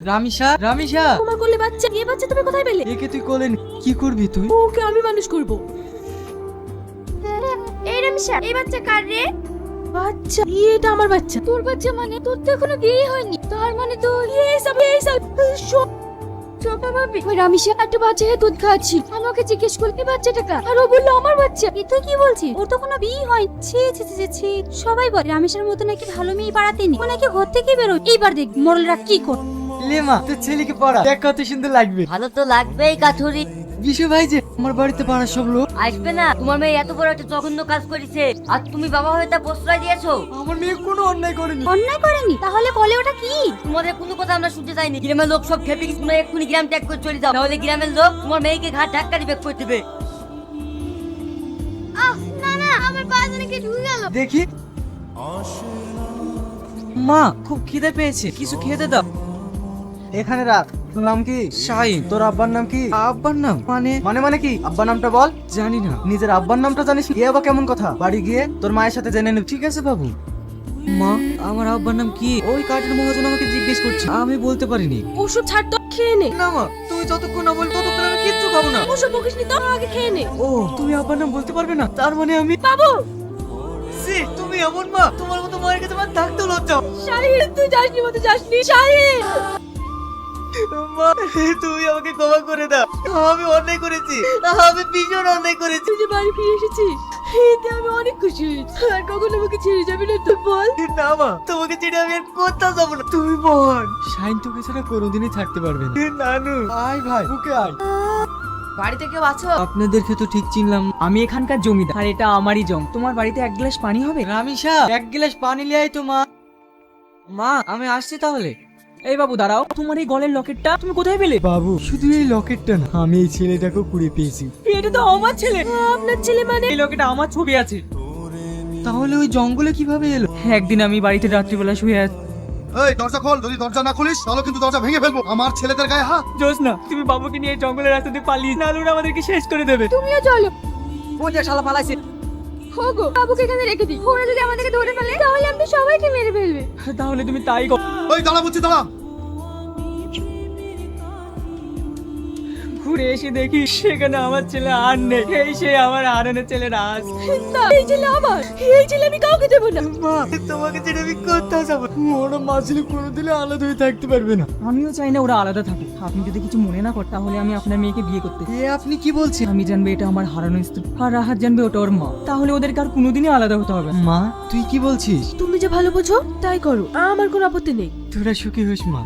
রামিসা রামিসা তোমার কোলে বাচ্চা। বাচ্চা তুমি কোথায় পেলে? একে তুই কোলেন কি করবি তুই? ওকে আমি মানুষ করব। এই রামিশা এই বাচ্চা কার রে? বাচ্চা। এটা আমার বাচ্চা। তোর বাচ্চা মানে? তোর তো এখনও বিয়ে হয়নি। তার মানে তো এই সব এই সব সব ছোটা ভাবি। ওই রামিশা একটা বাচ্চা হয়ে দুধ খাচ্ছি। আমাকে জিজ্ঞেস করলে বাচ্চাটা কার? আর ও বলল আমার বাচ্চা। এ তুই কি বলছিস? ওর তো কোনো বিয়ে হয় ছি ছি ছি ছি, ছি। সবাই বলে রামিশার মতো নাকি ভালো মেয়ে পাড়াতে নেই। ও নাকি ঘর থেকে বেরোয়। এইবার দেখ মোড়লরা কি কর লেমা তোর ছেলেকে পড়া। দেখ কত সুন্দর লাগবে। ভালো তো লাগবেই কাঠুরি। বিশু ভাই যে আমার বাড়িতে পাড়ার সব লোক। আসবে না তোমার মেয়ে এত বড় একটা জঘন্য কাজ করেছে। আর তুমি বাবা হয়ে তা প্রশ্রয় দিয়েছ। আমার মেয়ে কোনো অন্যায় করেনি। অন্যায় করেনি? তাহলে বলে ওটা কি? তোমাদের কোনো কথা আমরা শুনতে চাইনি। গ্রামের লোক সব খেপে গেছে তোমরা এক্ষুনি গ্রাম ত্যাগ করে চলে যাও। তাহলে গ্রামের লোক তোমার মেয়েকে ঘাট ধাক্কা দিবে করে দেবে। আহ না না আমার পা যেন কে ঢুকে গেল। দেখি। মা খুব খিদে পেয়েছে। কিছু খেতে দাও। এখানে রাখ। তোর নাম কি? শাহিন। তোর আব্বার নাম কি? আব্বার নাম? মানে? মানে মানে কি? আব্বার নামটা বল। জানি না। নিজের আব্বার নামটা জানিস? কি আবার কেমন কথা? বাড়ি গিয়ে তোর মায়ের সাথে জেনে নিবি। ঠিক আছে বাবু। মা আমার আব্বার নাম কি? ওই কার্টের মহাজন আমাকে জিজ্ঞেস করছে। আমি বলতে পারিনি। ওষুধ ছাড় তো খেয়ে নে। না মা তুই যতক্ষণ না বলবি ততক্ষণ আমি কিচ্ছু খাব না। ওষুধ বকিস নি তো আগে খেয়ে নে। ও তুমি আব্বার নাম বলতে পারবে না? তার মানে আমি বাবু! সি তুমি এমন মা? তোমার মতো মায়ের কাছে আমার থাকতে লজ্জা। শাহিন তুই যাসনি মতো যাসনি শাহিন! মা তুমি আমাকে ক্ষমা করে দাও। আমি অন্যায় করেছি। আমি ভীষণ অন্যায় করেছি। যে বাড়ি ফিরে এসেছিস এতে আমি অনেক খুশি হয়েছি। আর কখন আমাকে ছেড়ে যাবি না তুই বল। না মা তোমাকে ছেড়ে আমি আর কোথাও যাব না। তুমি বোন শাইন তোকে ছাড়া কোনোদিনই থাকতে পারবে না। নানু। আয় ভাই বুকে আয়। বাড়িতে কেউ আছো? আপনাদেরকে তো ঠিক চিনলাম না। আমি এখানকার জমিদার। আর এটা আমারই জম। তোমার বাড়িতে এক গ্লাস পানি হবে? রামিসা এক গ্লাস পানি লিয়ে আয় তো মা। মা আমি আসছি তাহলে। এই বাবু দাঁড়াও। তোমার এই গলের লকেটটা তুমি কোথায় পেলে? বাবু শুধু এই লকেটটা না আমি এই ছেলেটাকেও কুড়ে পেয়েছি। এটা তো আমার ছেলে। আপনার ছেলে মানে? এই লকেটে আমার ছবি আছে। তাহলে ওই জঙ্গলে কীভাবে এলো? একদিন আমি বাড়িতে রাত্রিবেলা শুয়ে আছি এই দরজা খোল। যদি দরজা না খুলিস তাহলে কিন্তু দরজা ভেঙে ফেলব। আমার ছেলেদের গায়ে হাত। জোস না তুমি বাবুকে নিয়ে জঙ্গলের রাস্তা দিয়ে পালিয়ে নাহলে ওরা আমাদেরকে শেষ করে দেবে। তুমিও চলো। কোন শালা পালাইছে। হোগো বাবুকে এখানে রেখে দিই। ওরা যদি আমাদেরকে ধরে ফেলে তাহলে আমাদের সবাইকে মেরে ফেলবে। তাহলে তুমি তাই করো। ওই দাঁড়া বলছি দাঁড়া। ঘুরে এসে দেখি সেখানে আমার ছেলে আর নেই। এই সে আমার হারানোর ছেলে রাজ না এই ছেলে আমার। এই ছেলে আমি কাউকে দেবো না। মা তোমাকে ছেড়ে আমি কোথাও যাব। ওরা মা ছেলে কোনোদিনই আলাদা হয়ে থাকতে পারবে না। আমিও চাই না ওরা আলাদা থাকুক আপনি যদি কিছু মনে না করেন তাহলে আমি আপনার মেয়েকে বিয়ে করতে। এ আপনি কি বলছেন? আমি জানবে এটা আমার হারানো স্ত্রী। আর রাহাত জানবে ওটা ওর মা। তাহলে ওদেরকে আর কোনোদিনই আলাদা হতে হবে না। মা তুই কি বলছিস? তুমি যে ভালো বোঝো তাই করো। আমার কোনো আপত্তি নেই। তোরা সুখী হোস মা।